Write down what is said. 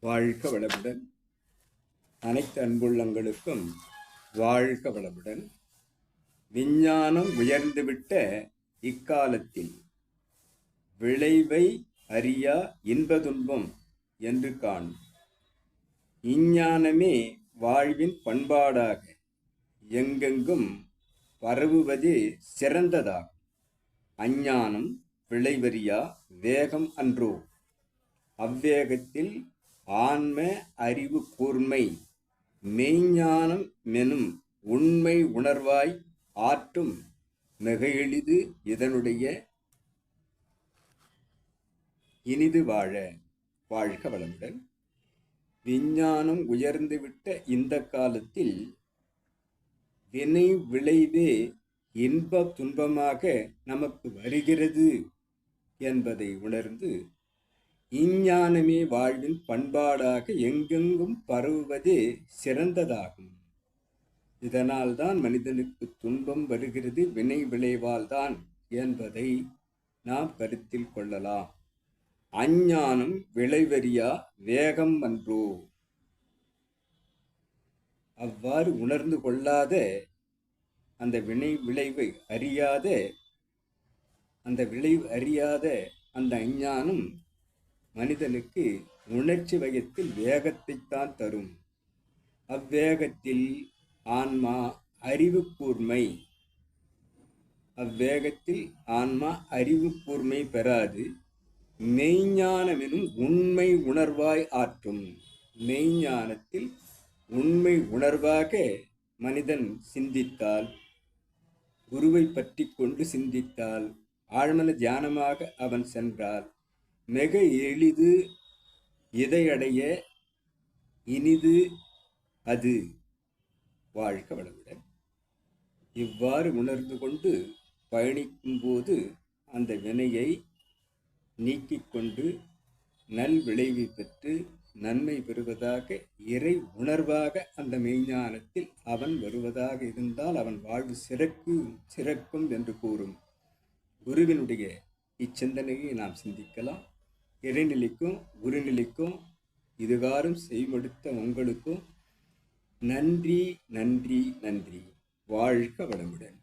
வாழ்க வளமுடன். அனைத்து அன்புள்ளங்களுக்கும் வாழ்க வளமுடன். விஞ்ஞானம் உயர்ந்துவிட்ட இக்காலத்தில் விளைவை அறியா இன்ப துன்பம் என்று காணும். இஞ்ஞானமே வாழ்வின் பண்பாடாக எங்கெங்கும் பரவுவது சிறந்ததாகும். அஞ்ஞானம் விளைவறியா வேகம் அன்றோ? அவ்வேகத்தில் ஆன்ம அறிவு கூர்மை மெய்ஞானம் மெனும் உண்மை உணர்வாய் ஆற்றும் மிக எளிது இதனுடைய இனிது வாழ வாழ்க வளமுடன். விஞ்ஞானம் உயர்ந்துவிட்ட இந்த காலத்தில் வினை விளைவே இன்ப துன்பமாக நமக்கு வருகிறது என்பதை உணர்ந்து இஞ்ஞானமே வாழ்வின் பண்பாடாக எங்கெங்கும் பரவுவதே சிறந்ததாகும். இதனால்தான் மனிதனுக்கு துன்பம் வருகிறது வினை விளைவால் தான் என்பதை நாம் கருத்தில் கொள்ளலாம். அஞ்ஞானம் விளைவறியா வேகம் அன்றோ? அவ்வாறு உணர்ந்து கொள்ளாத அந்த வினை விளைவை அறியாத அந்த விளைவு அறியாத அந்த அஞ்ஞானம் மனிதனுக்கு உணர்ச்சி வயத்தில் வேகத்தைத்தான் தரும். அவ்வேகத்தில் ஆன்மா அறிவு கூர்மை அவ்வேகத்தில் ஆன்மா அறிவு கூர்மை பெறாது. மெய்ஞானமெனும் உண்மை உணர்வாய் ஆற்றும். மெய்ஞானத்தில் உண்மை உணர்வாக மனிதன் சிந்தித்தால் குருவை பற்றி கொண்டு சிந்தித்தால் ஆழ்மன தியானமாக அவன் சென்றால் மிக எளிது இதையடைய இனிது அது. வாழ்க வளமுடன். இவ்வாறு உணர்ந்து கொண்டு பயணிக்கும்போது அந்த வினையை நீக்கிக் கொண்டு நல் பெற்று நன்மை பெறுவதாக இறை உணர்வாக அந்த மெய்ஞானத்தில் அவன் வருவதாக இருந்தால் அவன் வாழ்வு சிறக்கு சிறக்கும் என்று கூறும். குருவினுடைய இச்சிந்தனையை நாம் சிந்திக்கலாம். இறைநிலைக்கும் குருநிலைக்கும் இதுகாரும் செய்மடுத்த உங்களுக்கும் நன்றி நன்றி நன்றி. வாழ்க வளமுடன்.